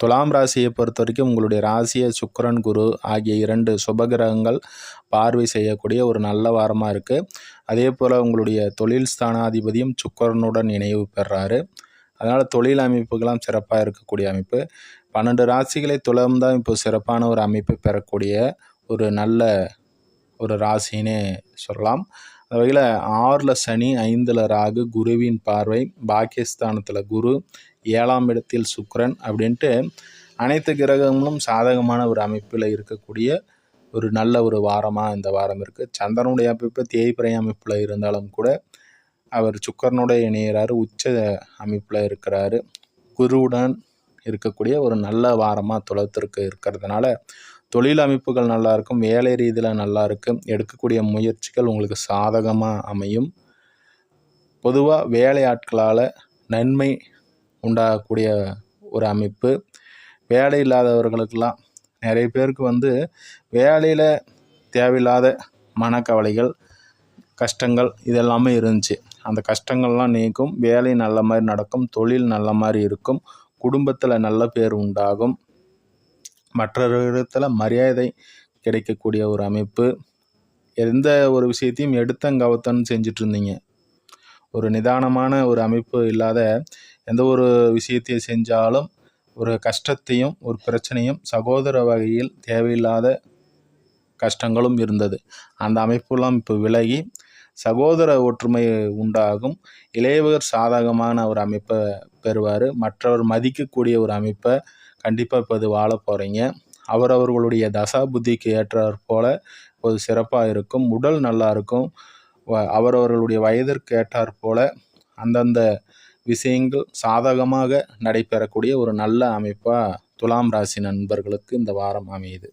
துலாம் ராசியை பொறுத்த வரைக்கும் உங்களுடைய ராசியை சுக்கிரன் குரு ஆகிய இரண்டு சுபகிரகங்கள் பார்வை செய்யக்கூடிய ஒரு நல்ல வாரமாக இருக்குது அதே போல் உங்களுடைய தொழில் ஸ்தானாதிபதியும் சுக்கிரனுடன் இணைவு பெறாரு. அதனால் தொழில் அமைப்புகளாம் சிறப்பாக இருக்கக்கூடிய அமைப்பு. பன்னெண்டு ராசிகளை துலம் தான் இப்போ சிறப்பான ஒரு அமைப்பு பெறக்கூடிய ஒரு நல்ல ஒரு ராசின்னே சொல்லலாம். அந்த வகையில் ஆறில் சனி ஐந்தில் ராகு குருவின் பார்வை பாக்கியஸ்தானத்தில் குரு ஏழாம் இடத்தில் சுக்கிரன் அப்படின்ட்டு அனைத்து கிரகங்களும் சாதகமான ஒரு அமைப்பில் இருக்கக்கூடிய ஒரு நல்ல ஒரு வாரமாக இந்த வாரம் இருக்குது சந்திரனுடைய அமைப்பு தேய்பிரை அமைப்பில் இருந்தாலும் கூட அவர் சுக்கரனுடைய இணையிறாரு உச்ச அமைப்பில் இருக்கிறாரு. குருவுடன் இருக்கக்கூடிய ஒரு நல்ல வாரமாக துலத்திற்கு இருக்கிறதுனால தொழில் அமைப்புகள் நல்லா இருக்கும் வேலை ரீதியில் நல்லா இருக்கும் எடுக்கக்கூடிய முயற்சிகள் உங்களுக்கு சாதகமாக அமையும். பொதுவாக வேலையாட்களால் நன்மை உண்டாகக்கூடிய ஒரு அமைப்பு. வேலை இல்லாதவர்களுக்கெல்லாம் நிறைய பேருக்கு வந்து வேலையில் தேவையில்லாத மனக்கவலைகள் கஷ்டங்கள் இதெல்லாமே இருந்துச்சு. அந்த கஷ்டங்கள்லாம் நீக்கும். வேலை நல்ல மாதிரி நடக்கும். தொழில் நல்ல மாதிரி இருக்கும். குடும்பத்தில் நல்ல பேர் உண்டாகும். மற்றவர்களிடத்தில் மரியாதை கிடைக்கக்கூடிய ஒரு அமைப்பு. எந்த ஒரு விஷயத்தையும் எடுத்தங்கவத்தன்னு செஞ்சுட்டு இருந்தீங்க. ஒரு நிதானமான ஒரு அமைப்பு இல்லாத எந்த ஒரு விஷயத்தை செஞ்சாலும் ஒரு கஷ்டத்தையும் ஒரு பிரச்சனையும் சகோதர வகையில் தேவையில்லாத கஷ்டங்களும் இருந்தது. அந்த அமைப்புலாம் இப்போ விலகி சகோதர ஒற்றுமை உண்டாகும். இளையவர் சாதகமான ஒரு அமைப்பை பெறுவார். மற்றவர் மதிக்கக்கூடிய ஒரு அமைப்பை கண்டிப்பாக இப்போ இது வாழ போகிறீங்க அவரவர்களுடைய தசா புத்திக்கு ஏற்றாற் போல இப்போது சிறப்பாக இருக்கும். உடல் நல்லா இருக்கும். வ- அவரவர்களுடைய வயதிற்கு ஏற்றாற் போல அந்தந்த விஷயங்கள் சாதகமாக நடைபெறக்கூடிய ஒரு நல்ல அமைப்பாக துலாம் ராசி நண்பர்களுக்கு இந்த வாரம் அமையுது.